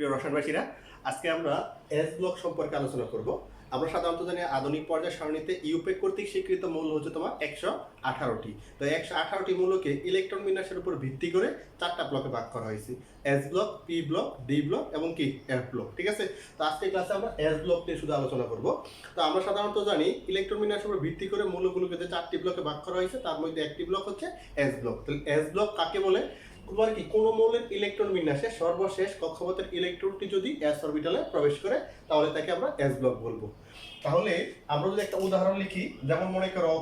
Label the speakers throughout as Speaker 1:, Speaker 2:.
Speaker 1: প্রিয় আজকে আমরা এস ব্লক সম্পর্কে আলোচনা করব। আমরা সাধারণত জানি আধুনিক পর্যায় সারণীতে ইউপেক কর্তৃক স্বীকৃত মৌল হচ্ছে তোমার একশো আঠারোটি। তো একশো আঠারোটি মৌলকে ইলেকট্রন বিন্যাসের উপর ভিত্তি করে চারটা ব্লকে ভাগ করা হয়েছে। S block, P block, D block এবং কি, এফ ব্লক, ঠিক আছে? তো আজকে ক্লাসে আমরা এস ব্লক নিয়ে শুধু আলোচনা করব। তো আমরা সাধারণত জানি ইলেকট্রন বিন্যাসের উপর ভিত্তি করে মৌলগুলোকে যে চারটি ব্লকে ভাগ করা হয়েছে, তার মধ্যে একটি ব্লক হচ্ছে এস ব্লক। তাহলে এস ব্লক কাকে বলে? তোমার কি কোন মৌলের ইলেকট্রন বিন্যাসে সর্বশেষ কক্ষপথের ইলেকট্রনটি যদি এস অরবিটালে প্রবেশ করে, তাহলে তাকে আমরা এস ব্লক বলব। তাহলে আমরা যদি একটা উদাহরণ লিখি, যেমন মনে করো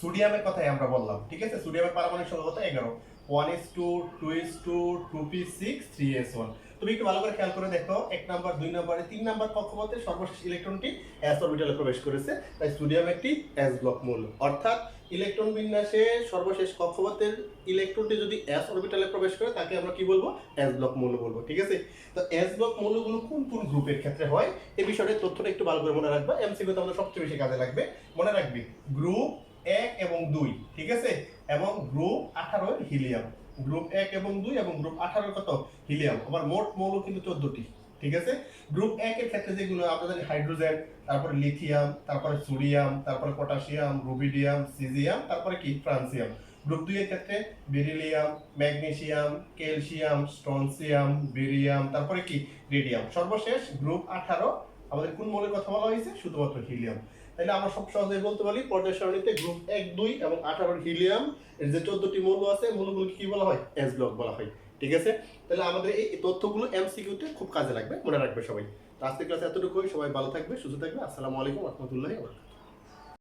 Speaker 1: সোডিয়ামের কথাই আমরা বললাম, ঠিক আছে? সোডিয়ামের পারমাণবিক সংখ্যা কত? এগারো। One s two two s two two p six three s one তুমি একটু ভালো করে খেয়াল করে দেখো, এক নাম্বার, দুই নাম্বারে তিন নাম্বার কক্ষপথে সর্বশেষ ইলেকট্রনটি এস অরবিটালে প্রবেশ করেছে, তাই সোডিয়াম একটি এস ব্লক মৌল। অর্থাৎ ইলেকট্রন বিন্যাসে সর্বশেষ কক্ষপথের ইলেকট্রনটি যদি এস অরবিটালে প্রবেশ করে, তাকে আমরা কি বলব? এস ব্লক মৌল বলব, ঠিক আছে? তো এস ব্লক মৌলগুলো কোন কোন গ্রুপের ক্ষেত্রে হয়? এ বিষয়টা তথ্যটা একটু ভালো করে মনে রাখবা। এমসিকিউ তে আমাদের সবচেয়ে বেশি কাজে লাগবে। মনে রাখবি, গ্রুপ এক এবং দুই, ঠিক আছে? এবং গ্রুপ আঠারো হিলিয়াম। গ্রুপ এক এবং দুই এবং গ্রুপ আঠারো কত? হিলিয়াম। আমার মোট মৌল কিন্তু চোদ্দটি। ঠিক আছে? গ্রুপ এক এর ক্ষেত্রে যেগুলো জানি হাইড্রোজেন তারপরে লিথিয়াম তারপরে সোডিয়াম তারপরে পটাশিয়াম রুবিডিয়াম সিজিয়াম তারপরে কি? ফ্রান্সিয়াম গ্রুপ দুই এর ক্ষেত্রে beryllium magnesium calcium strontium barium তারপরে কি? রেডিয়াম সর্বশেষ গ্রুপ আঠারো, আমাদের কোন মৌলের কথা বলা হয়েছে? শুধুমাত্র হিলিয়াম তাহলে আমরা সব সহজে বলতে পারি, পর্যায় সারণীতে গ্রুপ এক, দুই এবং আঠারোর হিলিয়াম এর যে চোদ্দটি মৌল আছে, মৌলগুলোকে কি বলা হয়? এস ব্লক বলা হয়। ঠিক আছে? তাহলে আমাদের এই তথ্যগুলো এমসিকিউতে খুব কাজে লাগবে। মনে রাখবে সবাই। আজকের ক্লাসে এতটুকুই। সবাই ভালো থাকবে, সুস্থ থাকবে। আসসালামু আলাইকুম রহমতুল্লাহ